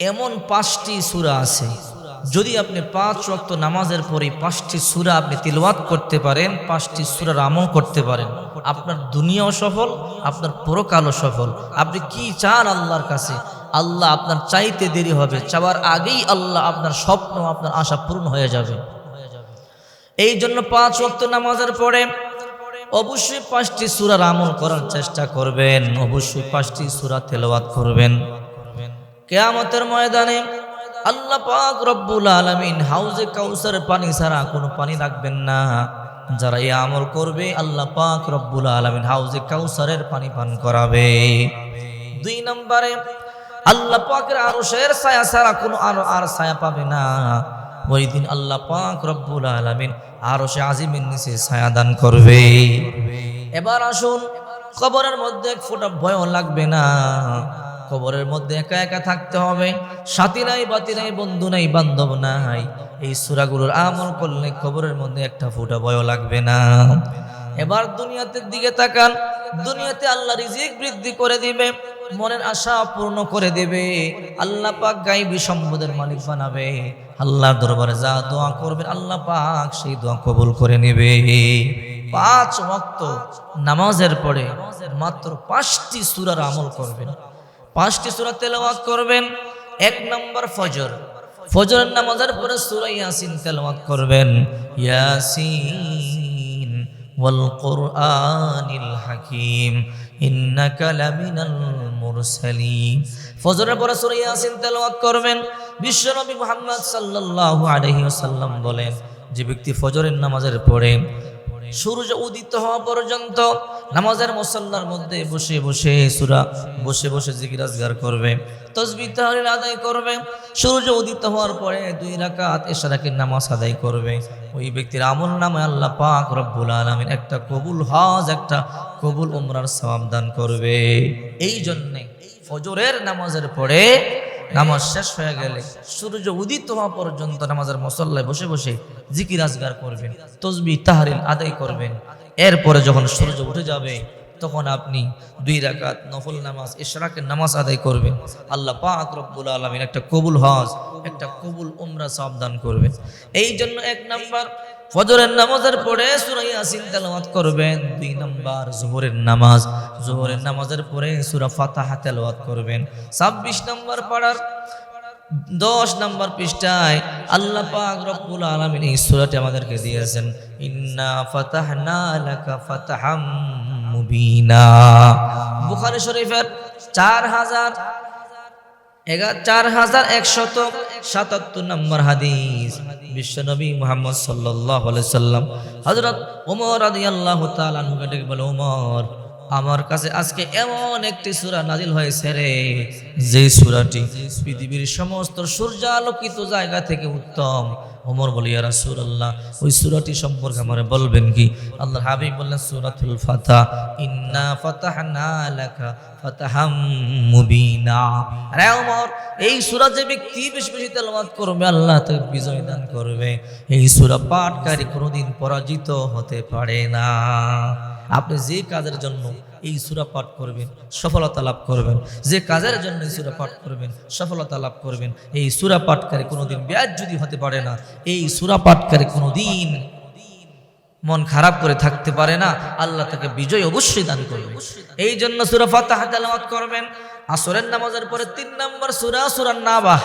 এমন পাঁচটি সূরা আছে। যদি আপনি পাঁচ ওয়াক্ত নামাজের পরে পাঁচটি সূরা আপনি তিলওয়াত করতে পারেন, পাঁচটি সূরার আমল করতে পারেন, আপনার দুনিয়াও সফল, আপনার পরকালও সফল। আপনি কি চান আল্লাহর কাছে? আল্লাহ আপনার চাইতে দেরি হবে, চাওয়ার আগেই আল্লাহ আপনার স্বপ্ন, আপনার আশা পূর্ণ হয়ে যাবে। এই জন্য পাঁচ ওয়াক্ত নামাজের পরে অবশ্যই পাঁচটি সূরার আমল করার চেষ্টা করবেন, অবশ্যই পাঁচটি সূরা তেলাওয়াত করবেন। কেয়ামতের ময়দানে আল্লাহ পাক রব্বুল আলামিন হাউজে কাউসারের পানি ছাড়া কোনো পানি রাখবেন না। যারা এই আমল করবে, আল্লাহ পাক রব্বুল আলামিন হাউজে কাউসারের পানি পান করাবে। দুই নম্বরে, আল্লাহ পাকের আরশের ছায়া ছাড়া কোনো আরও আর ছায়া পাবে না। ওই দিন আল্লাহ পাক রব্বুল আলামিন আরশে আজিমের নিচে ছায়া দান করবে। এবার আসুন, কবরের মধ্যে এক ফোঁটা ভয় লাগবে না। কবরের মধ্যে একা একা থাকতে হবে। সাথী নাই, বাতি নাই, বন্ধু নাই, বান্ধব নাই। এই সুরাগুলোর আমল করলে কবরের মধ্যে একটা ফুটা ভয় লাগবে না। এবার দুনিয়াতে দিকে তাকান। দুনিয়াতে আল্লাহ রিজিক বৃদ্ধি করে দিবে, মনের আশা পূর্ণ করে দেবে। আল্লাহ পাক গাইবী সম্পদের মালিক বানাবে। আল্লাহর দরবারে যা দোয়া করবেন, আল্লাহ পাক সেই দোয়া কবুল করে নেবে। পাঁচ ওয়াক্ত নামাজের পরে মাত্র পাঁচটি সূরার আমল করবেন। পাঁচটি সূরা তেলাওয়াত করবেন, এক নম্বর ফজর। ফজরের নামাজের পরে সূরা ইয়াসিন তেলাওয়াত করবেন। ইয়াসিন ওয়াল কুরআনিল হাকীম, ইন্নাকা লামিনাল মুরসালিন। ফজরের পরে সূরা ইয়াসিন তেলাওয়াত করবেন। বিশ্বনবী মুহাম্মদ সাল্লাল্লাহু আলাইহি ওয়াসাল্লাম বলেন, যে ব্যক্তি ফজরের নামাজের পরে সূর্য উদিত হওয়া পর্যন্ত নামাজের মুসল্লার মধ্যে বসে বসে সুরা, বসে বসে জিকির আজগার করবে তসবিহ তাহলিল আদায় করবে, সূর্য উদিত হওয়ার পরে দুই রাকাত এশারাকের নামাজ আদায় করবে। ওই ব্যক্তির আমল নামে আল্লাহ পাক রব্বুল আলামিন একটা কবুল হজ, একটা কবুল উমরার সওয়াব দান করবে। এই জন্যে ফজরের নামাজের পরে নামাজ শেষ হয়ে গেলে সূর্য উদিত হওয়া পর্যন্ত নামাজের মসল্লায় বসে বসে জিকির আজগার করবেন, তসবি তাহারিল আদায় করবেন। এরপরে যখন সূর্য উঠে যাবে, তখন আপনি দুই রাকাত নফল নামাজ, ইশরাকের নামাজ আদায় করবেন। আল্লাহ পাক রব্বুল আলামিন একটা কবুল হজ, একটা কবুল উমরা সাবধান করবেন। এই জন্য এক নাম্বার ফজরের নামাজের পরে সূরা ইয়াসিন তেলাওয়াত করবেন। দুই নাম্বার জোহরের নামাজ। জোহরের নামাজের পরে সূরা ফাতিহা তেলাওয়াত করবেন। 26 নাম্বার পাড়ার দশ নম্বর পৃষ্ঠায় আল্লাহ পাক রব্বুল আলামিন এই সূরাটি আমাদেরকে দিয়েছেন। ইন্না ফাতাহনা লাকা ফাতাহাম মুবিনা। বুখারী শরীফের চার হাজার এগারো চার হাজার একশত সাতাত্তর নম্বর হাদিস। বিশ্বনবী মোহাম্মদ সাল্লাহ সাল্লাম হজরত ওমর আদি আল্লাহ তালুকে ডেকে বলে, ওমর আমার কাছে আজকে এমন একটি সূরা নাজিল হয়েছে রে, যে সূরাটি পৃথিবীর সমস্ত সূর্যালোকিত জায়গা থেকে উত্তম। ওমর বলি, ইয়া রাসূলুল্লাহ, ওই সূরাটি সম্পর্কে আমার বলবেন কি? আল্লাহ হাবিব বললেন, সূরাতুল ফাতা ইন্না ফাতাহনা লাকা ফাতাহাম মুবিনা। আরে ওমর, এই সূরা যে ব্যক্তি বেশি বেশি তেলাওয়াত করবে, আল্লাহ তাকে বিজয় দান করবে। এই সূরা পাঠকারী কোনোদিন পরাজিত হতে পারে না। আপনি যে কাজের জন্য এই সুরা পাঠ করবেন, সফলতা লাভ করবেন, যে কাজের জন্য এই সুরা পাঠ করবেন, সফলতা লাভ করবেন, এই সুরা পাঠকারী কোনোদিন ব্যাজ যদি হতে পারে না, এই সুরা পাঠকারী কোনোদিন মন খারাপ করে থাকতে পারে না, আল্লাহ তাকে বিজয় অবশ্যই দান করবে। এই জন্য সুরা ফাতাহ তেলাওয়াত করবেন, আসরের নামাজের পরে তিন নম্বর সুরা সুরার নাবাহ।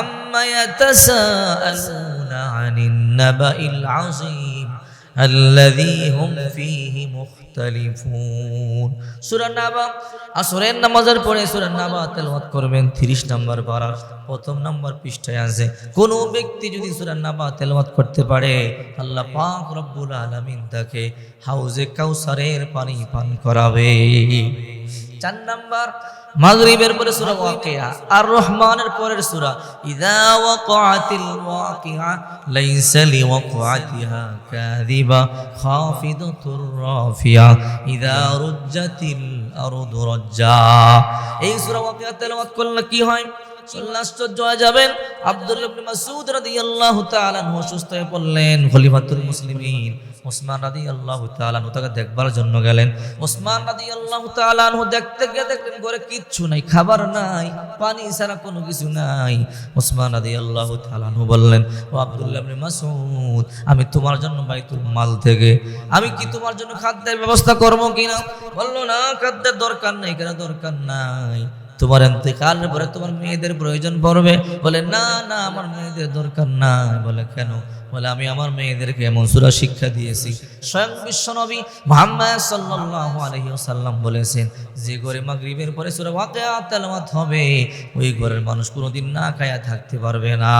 আম্মা ইয়াতাসাআলুনা আনিন নাবাইল আযীম। الذي هم فيه مختلفون সূরা নাবা আসরের নামাজের পরে সূরা নাবা তেলাওয়াত করবেন 30 নম্বর পারা প্রথম নম্বর পৃষ্ঠায় আছে কোন ব্যক্তি যদি সূরা নাবা তেলাওয়াত করতে পারে আল্লাহ পাক রব্বুল আলামিন তাকে হাউজে কাউসারের পানি পান করাবে চার নাম্বার, মাগরিবের পরে সূরা ওয়াকিয়া, আর রহমানের পরের সূরা ইযা ওয়াকাতিল ওয়াকিয়া লাইসা লিওয়াকাতিহা কাযিবা খাফিদাতুর রাফিয়া ইযা রুজ্জাতিল আরদু রাজ্জা। এই সূরা ওয়াকিয়া তেলাওয়াত করলে কি হয়? আশ্চর্য হয়ে যাবেন। আব্দুল্লাহ ইবনে মাসউদ রাদিয়াল্লাহু তাআলা অসুস্থ হয়ে পড়লেন, খলিফাতুল মুসলিমিন। ওসমান রাদি আল্লাহ তালানহু তাকে দেখবার জন্য গেলেন। ওসমান রাদি আল্লাহ তালানহু দেখতে গিয়ে দেখলেন, ঘরে কিচ্ছু নাই, খাবার নাই, পানি ছাড়া কোনো কিছু নাই। ওসমান রাদি আল্লাহ তালানহু বললেন, ও আব্দুল্লাহ মাসুদ আমি তোমার জন্য বাইতুল মাল থেকে, আমি কি তোমার জন্য খাদ্যের ব্যবস্থা করব কিনা? বলল, না, খাদ্যের দরকার নেই, কেন দরকার নাই? তোমার এতেকালের পরে তোমার মেয়েদের প্রয়োজন পড়বে। বলে, না না, আমার মেয়েদের দরকার নাই। বলে, কেন? বলে, আমি আমার মেয়েদেরকে এমন সুরা শিক্ষা দিয়েছি। স্বয়ং বিশ্বনবী মুহাম্মদ সাল্লাল্লাহু আলাইহি ওয়াসাল্লাম বলেছেন, যে ঘরে মাগরিবের পরে সূরা ওয়াকিয়া তেলাওয়াত হবে, ওই ঘরের মানুষ কোনোদিন না খায়া থাকতে পারবে না।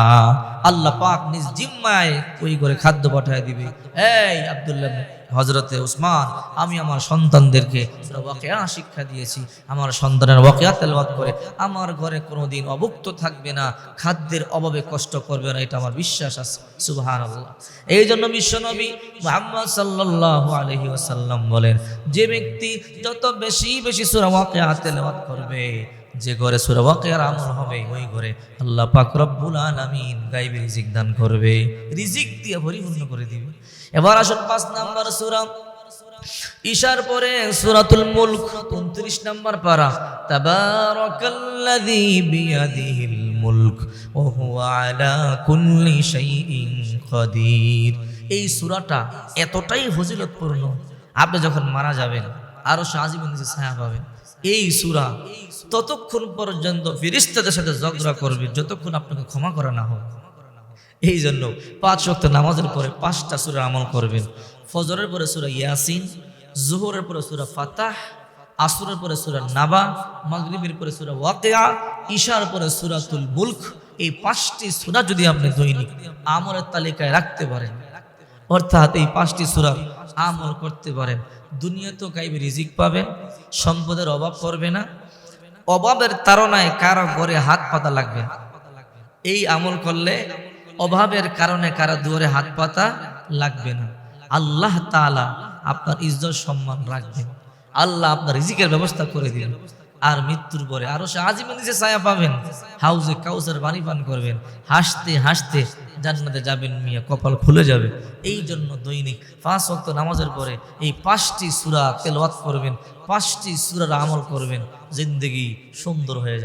আল্লাহ পাক নিজ জিম্মায় ওই ঘরে খাদ্য পাঠায় দিবে। এই আব্দুল্লাহ হজরতে উসমান, আমি আমার সন্তানদেরকে ওয়াকিয়া শিক্ষা দিয়েছি। আমার সন্তানের ওয়াকিয়া তেলাওয়াত করে, আমার ঘরে কোনোদিন অভুক্ত থাকবে না। খাদ্যের অভাবে কষ্ট করবে না। এটা আমার বিশ্বাস আছে। সুবহানাল্লাহ। এই জন্য বিশ্বনবী মুহাম্মদ সাল্লাল্লাহু আলাইহি ওয়াসাল্লাম বলেন, যে ব্যক্তি যত বেশি বেশি করবে, যে ঘরে আমল হবে, ওই ঘরে আল্লাহ পাক রব্বুল আলামিন গায়বী রিজিক দান করবে, রিজিক দিয়ে পরিপূর্ণ করে দিবে। এবার আসুন পাঁচ নাম্বার সূরা। ঈশার পরে সূরাতুল মুলক 29 নাম্বার পারা, তাবারাকাল্লাযী বিয়াদিহিল মুলক এই সূরাটা এতটাই ফজিলতপূর্ণ, আপনি যখন মারা যাবেন, আরও সাজীবন নিচে ছায়া পাবেন। এই সূরা ততক্ষণ পর্যন্ত ফেরেশতাদের সাথে ঝগড়া করবে যতক্ষণ আপনাকে ক্ষমা করা না হোক। এই জন্য পাঁচ ওয়াক্ত নামাজের পরে পাঁচটা সূরা আমল করবেন। ফজরের পরে সূরা ইয়াসিন, জোহরের পরে সূরা ফাতাহ, আসরের পরে সূরা নাবা, মাগরিবের পরে সূরা ওয়াকিয়া ঈশার পরে সূরাতুল মুলক, এই পাঁচটি সূরা যদি আপনি দৈনিক আমলের তালিকায় রাখতে পারেন, অর্থাৎ এই পাঁচটি সূরা আমল করতে পারেন, দুনিয়াতেও গাইবে রিজিক পাবেন, সম্পদের অভাব পড়বে না, অভাবের তাড়নায় কারও ঘরে হাত পাতা লাগবে। এই আমল করলে অভাবের কারণে কারও দুয়ারে হাত পাতা লাগবে না। আল্লাহ তাআলা আপনার ইজ্জত সম্মান রাখবেন। আল্লাহ আপনার রিজিকের ব্যবস্থা করে দিবেন। আর মৃত্যুর পরে আরও সে আজীবন নিজে ছায়া পাবেন। হাউজে কাউসার বাড়ি পান করবেন। হাসতে হাসতে জান্নাতে যাবেন মিয়া, কপাল খুলে যাবে। এই জন্য দৈনিক পাঁচ ওয়াক্ত নামাজের পরে এই পাঁচটি সুরা তেলাওয়াত করবেন, পাঁচটি সুরার আমল করবেন, জিন্দেগি সুন্দর হয়ে যাবে।